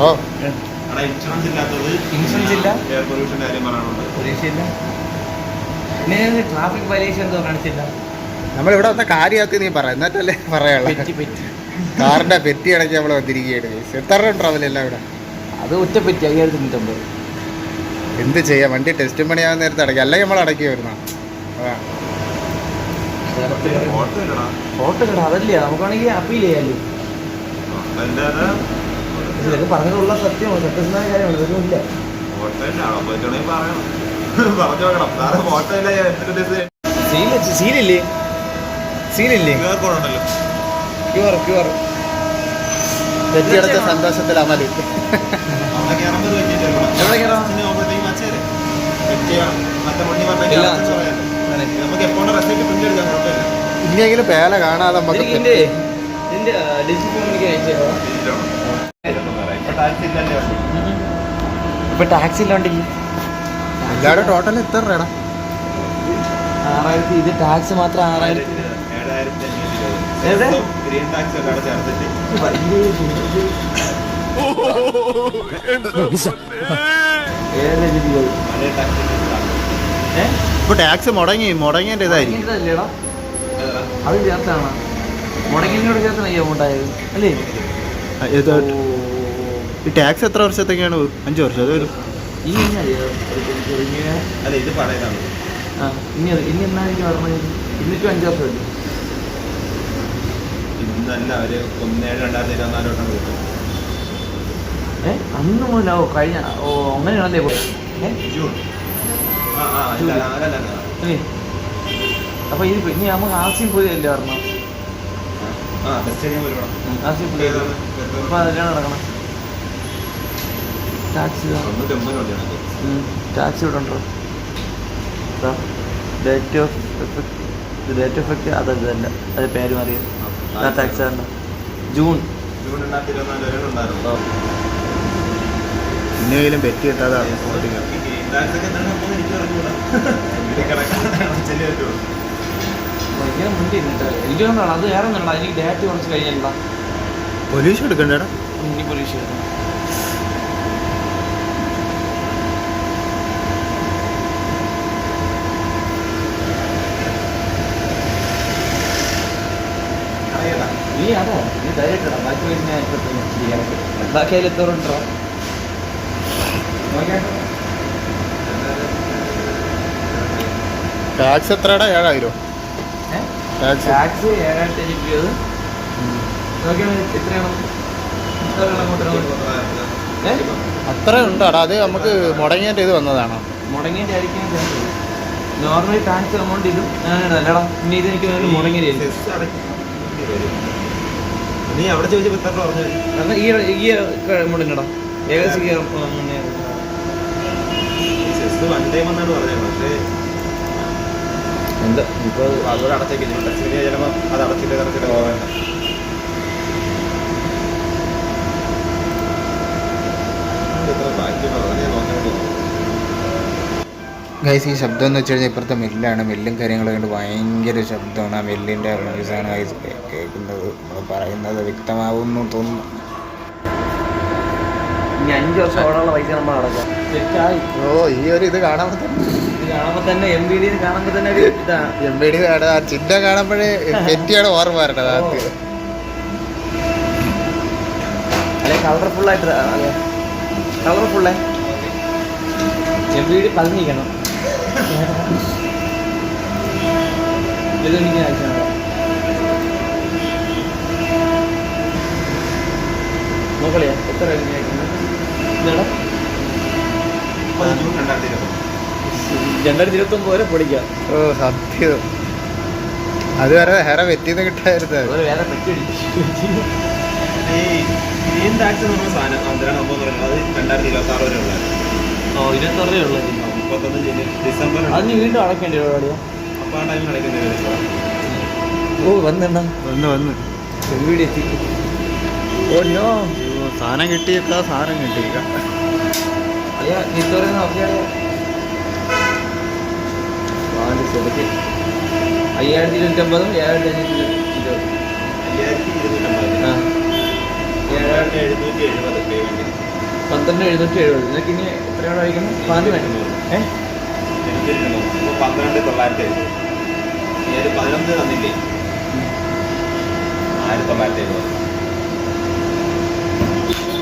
Insurance ഇല്ലാത്തത് insurance ഇല്ല? Air pollution കാര്യം പറയാനുണ്ട്. പ്രതീക്ഷയില്ല പിന്നെ ട്രാഫിക് വയലേഷൻ എന്തോ കാണിച്ചില്ല നമ്മളിവിടെ വന്ന കാര്യമാക്കി നീ പറ എന്നിട്ടല്ലേ പറയാനുള്ള. കാറിന്റെ പെറ്റി അടക്കി നമ്മൾ വന്നിരിക്കുകയാണ്. എത്ര ട്രാവൽ എല്ലാം ഇവിടെ? അത് ഒറ്റ പെറ്റി അയ്യായിരത്തി തൊണ്ണൂറ്റൊമ്പത് എന്ത് ചെയ്യാം? വണ്ടി ടെസ്റ്റ് പണിയാവുന്ന നേരത്തെ അടക്കി അല്ലെങ്കിൽ നമ്മൾ അടക്കി വരുന്ന? ഫോട്ടോ അതല്ലേ? നമുക്കാണെങ്കിൽ അപ്പീൽ ചെയ്യാമല്ലോ ഇതൊക്കെ പറഞ്ഞിട്ടുള്ള സത്യമാണ് സത്യസന്ധമായ കാര്യമാണ്. ഇതൊന്നും ഇല്ല. ക്യു ആർ ക്യു ആർ സന്തോഷത്തിൽ അമൽ. എവിടെ കയറാം? ഇനിയെങ്കിലും പേല കാണാതെ നമുക്ക് ഇപ്പൊ ടാക്സി എല്ലാവരും ടോട്ടൽ എത്ര രൂപ ആറായിരത്തി ഇത് ടാക്സ് മാത്രം ആറായിരത്തി ഗ്രീൻ ടാക്സ് ചേർത്തിട്ട് ഇപ്പൊ ടാക്സ് മുടങ്ങി മുടങ്ങിയതിന്റെ ഇതായിരിക്കും. അത് ചേർത്താണ്. മുടങ്ങിനോട് ചേർത്താണ് ഈ amount അല്ലേ? ഈ ടാക്സ് എത്ര വർഷത്തേക്കാണ് അഞ്ച് വർഷം? അത് വരും. ഈ? അല്ല ഇത് പറയുന്നതാണ് ആ ഇനി ഇനി എന്നായിരിക്കും പറഞ്ഞത് ഇന്നിട്ടും അഞ്ച് വർഷം ഉണ്ട് ഇന്നല്ല ഒരു ഒന്നേഴ് രണ്ടായിരത്തി ഇരുപത്തിനാലോട്ടാണ് കിട്ടും ഏ? അന്ന് മുതലോ? കഴിഞ്ഞ ഓ അങ്ങനെയാണല്ലേ ജൂൺ. അപ്പൊ ഇത് ഇനി നമുക്ക് ആസിയും ചെയ്യാൻ വരണം ആസിയും പുതിയ? അപ്പൊ അതെല്ലാം നടക്കണം ടാക്സി ടാക്സി ഇവിടെ ഉണ്ടോ. Date of effect date of effect അതല്ല ഇതല്ല അത് പേര് മാറിയത് ആ ടാക്സ് ആണ് ജൂൺ. ജൂൺ രണ്ടായിരത്തി വരെ ഉണ്ടായിരുന്നു ഇനിയെങ്കിലും പെറ്റി കിട്ടാതെ ഭയങ്കര എനിക്ക് അത് വേറെ എനിക്ക് ഡേറ്റ് കുറച്ച് കഴിഞ്ഞല്ല പൊല്യൂഷൻ എടുക്കണ്ടേടാ. ഇനി പോലീസ് അറിയണ്ട. നീ അതാ നീ ധൈര്യപ്പെടാ ബാക്കി വരുന്ന ചെയ്യാൻ ബാക്കി അതിൽ എത്തോറുണ്ടോ ടാക്സ് എത്രടാ ഏഴായിരം. ടാക്സ് ഏഴായിരത്തി? അത്ര ഉണ്ടാടാ? അത് നമുക്ക് മുടങ്ങിയിട്ട് ഇത് വന്നതാണോ? മുടങ്ങിയിട്ട് ആയിരിക്കും നോർമലി ടാക്സ് എമൗണ്ട് ഇതും അല്ലടാ ഇനി ഇത് എനിക്ക് അടയ്ക്കും. നീ അവിടെ ചോദിച്ച ഇത്ര പറഞ്ഞു എന്നാൽ ഈ ഈ മുടങ്ങടാ ഏകദേശം. സെസ് വൺ ടൈം എന്നാണ് പറഞ്ഞത്. പക്ഷേ എന്താ? ഇപ്പൊ അപ്പൊ അതുപോലെ അടച്ചേക്ക് ഇനി ടെസ്റ്റ് ചിലപ്പോ അത് അടച്ചിട്ട് കറച്ചിട്ട് പോകണ്ട എത്ര ബാക്കി വളരെ നോക്കാൻ ഗൈസ് ഈ ശബ്ദം എന്ന് വെച്ച് കഴിഞ്ഞാൽ ഇപ്പുറത്തെ മില്ലാണ്. മില്ലും കാര്യങ്ങളൊക്കെ കൊണ്ട് ഭയങ്കര ശബ്ദമാണ്. ആ മില്ലിന്റെ നോയ്സാണ് ഗൈസ് കേൾക്കുന്നത് നമ്മൾ പറയുന്നത് വ്യക്തമാവുമെന്ന് തോന്നുന്നു. അഞ്ച് വർഷം ഓടാനുള്ള പൈസ നമ്മൾ അടക്കാം. ഓ ഈ ഒരു ഇത് കാണുമ്പോൾ തന്നെ. ഇത് കാണുമ്പോൾ തന്നെ എം ബി ഡി കാണുമ്പോൾ തന്നെ ഒരു ഇതാ. എം ബി ഡി ആ ചിഹ്നം കാണുമ്പോഴേ ഓർമ്മ വരേണ്ടത് ആദ്യം. അല്ലെ കളർഫുൾ ആയിട്ട് അതെ. കളർഫുള്ളേ എം ബി ഡി പതിഞ്ഞിരിക്കണം. ഇത് എനിക്ക് നോക്കളിയാ എത്ര എനിക്ക് അയക്കുന്നത് ഇതാടാ ജൂൺ രണ്ടായിരത്തി ഇരുപത് രണ്ടായിരത്തി ഇരുപത്തി ഒമ്പത് വരെ പൊടിക്കാം ഓ സത്യം അതുവരെ വേറെ വെറ്റിന്ന് കിട്ടായിരുന്നു വേറെ ടാക്സ് സാധനം അത് രണ്ടായിരത്തി ഇരുപത്തി ആറ് വരെ ഉള്ളത് ഓ ഇരുപത്താറേ ഉള്ളത് മുപ്പത്തൊന്ന് ജനുവരി ഡിസംബർ അത് നീ വീണ്ടും അടക്കേണ്ടി പരിപാടിയാ അപ്പോൾ ആ ടൈമിൽ അടയ്ക്കുന്നത് ഓ വന്നെണ്ണ വന്ന് വന്ന്. വീട് എത്തി. Oh no. അയ്യോ, സാധനം കിട്ടിയേക്കാ സാധനം കിട്ടിയേക്ക. അയ്യാ നീ പറയുന്ന നോക്കിയാലോ വാങ്ങി കൊടുക്ക് അയ്യായിരത്തി ഇരുന്നൂറ്റമ്പതും ഏഴായിരത്തി അഞ്ഞൂറ്റി ഇരുപത്. അയ്യായിരത്തി ഇരുന്നൂറ്റമ്പത്. ആ. ഏഴായിരത്തി എഴുന്നൂറ്റി എഴുപത് പേയ്മെന്റ് പന്ത്രണ്ട് എഴുന്നൂറ്റി എഴുപത്. നിനക്ക് ഇനി എത്രയാണ് വായിക്കണം? പാതി വേണം ഏ? എനിക്കിരുന്നു ഇപ്പൊ പന്ത്രണ്ട് തൊള്ളായിരത്തി എഴുപത്. പതിനൊന്ന് തന്നില്ലേ? ആയിരത്തി തൊള്ളായിരത്തി എഴുപത്.